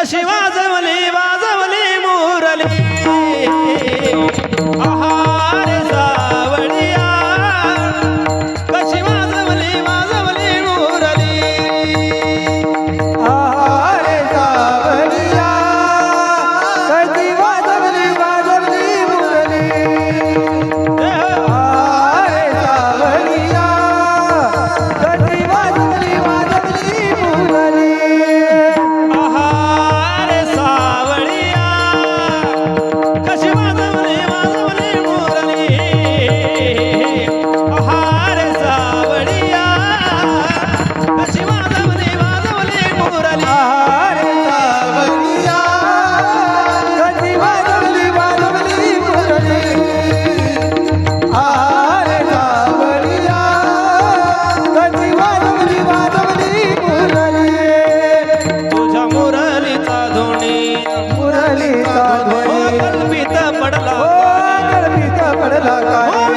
कशी वाजवली वाजवली मुरली? கடலா கடலா